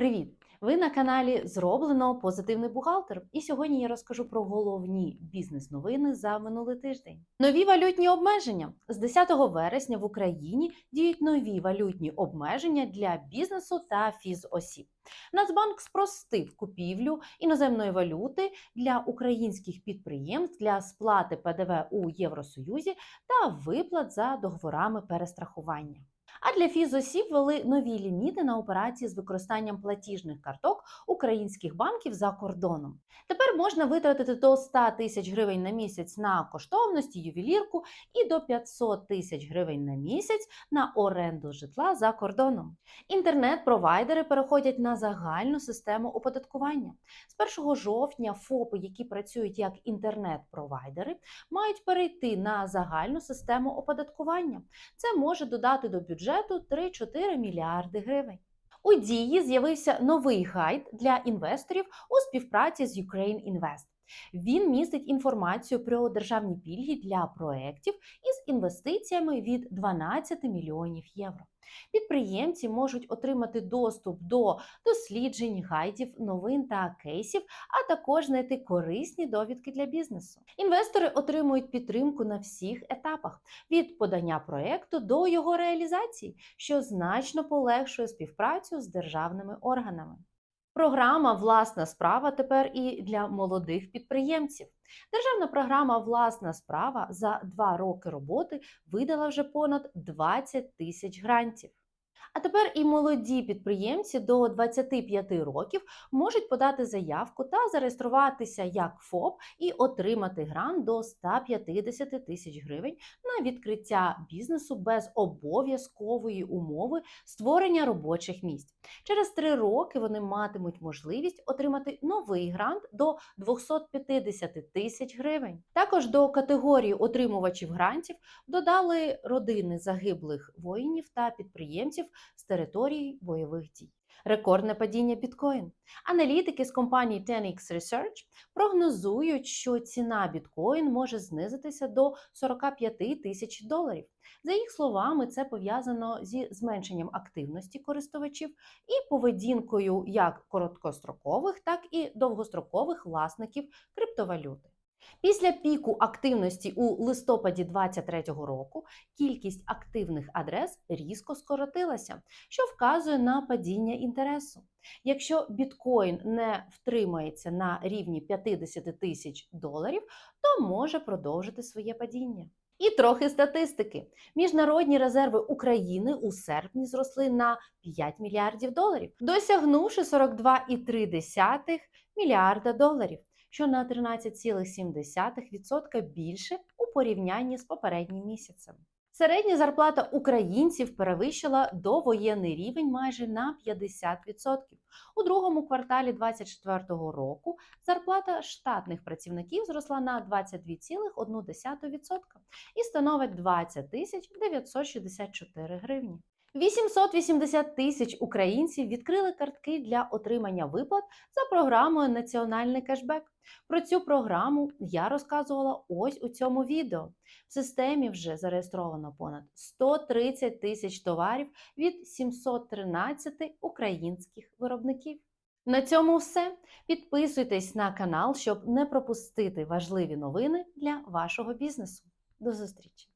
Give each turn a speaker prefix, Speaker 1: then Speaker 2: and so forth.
Speaker 1: Привіт! Ви на каналі Зроблено Позитивний бухгалтер. І сьогодні я розкажу про головні бізнес-новини за минулий тиждень. Нові валютні обмеження з 10 вересня в Україні діють нові валютні обмеження для бізнесу та фізосіб. Нацбанк спростив купівлю іноземної валюти для українських підприємств для сплати ПДВ у Євросоюзі та виплат за договорами перестрахування. А для фізосіб ввели нові ліміти на операції з використанням платіжних карток українських банків за кордоном. Тепер можна витратити до 100 тисяч гривень на місяць на коштовності, ювелірку і до 500 тисяч гривень на місяць на оренду житла за кордоном. Інтернет-провайдери переходять на загальну систему оподаткування. З 1 жовтня ФОПи, які працюють як інтернет-провайдери, мають перейти на загальну систему оподаткування. Це може додати до бюджету 3-4 мільярди гривень. У дії з'явився новий гайд для інвесторів у співпраці з Ukraine Invest. Він містить інформацію про державні пільги для проєктів із інвестиціями від 12 мільйонів євро. Підприємці можуть отримати доступ до досліджень, гайдів, новин та кейсів, а також знайти корисні довідки для бізнесу. Інвестори отримують підтримку на всіх етапах від подання проекту до його реалізації, що значно полегшує співпрацю з державними органами. Програма Власна справа тепер і для молодих підприємців. Державна програма Власна справа за два роки роботи видала вже понад 20 тисяч грантів. А тепер і молоді підприємці до 25 років можуть подати заявку та зареєструватися як ФОП і отримати грант до 150 тисяч гривень на відкриття бізнесу без обов'язкової умови створення робочих місць. Через три роки вони матимуть можливість отримати новий грант до 250 тисяч гривень. Також до категорії отримувачів грантів додали родини загиблих воїнів та підприємців з території бойових дій. Рекордне падіння біткоін. Аналітики з компанії 10x Research прогнозують, що ціна біткоін може знизитися до 45 тисяч доларів. За їх словами, це пов'язано зі зменшенням активності користувачів і поведінкою як короткострокових, так і довгострокових власників криптовалюти. Після піку активності у листопаді 2023 року кількість активних адрес різко скоротилася, що вказує на падіння інтересу. Якщо біткоін не втримається на рівні 50 тисяч доларів, то може продовжити своє падіння. І трохи статистики. Міжнародні резерви України у серпні зросли на 5 мільярдів доларів, досягнувши 42,3 мільярда доларів що на 13,7% більше у порівнянні з попереднім місяцем. Середня зарплата українців перевищила довоєнний рівень майже на 50%. У другому кварталі 2024 року зарплата штатних працівників зросла на 22,1% і становить 20 тисяч 964 гривні. 880 тисяч українців відкрили картки для отримання виплат за програмою Національний кешбек. Про цю програму я розказувала ось у цьому відео. В системі вже зареєстровано понад 130 тисяч товарів від 713 українських виробників. На цьому все. Підписуйтесь на канал, щоб не пропустити важливі новини для вашого бізнесу. До зустрічі!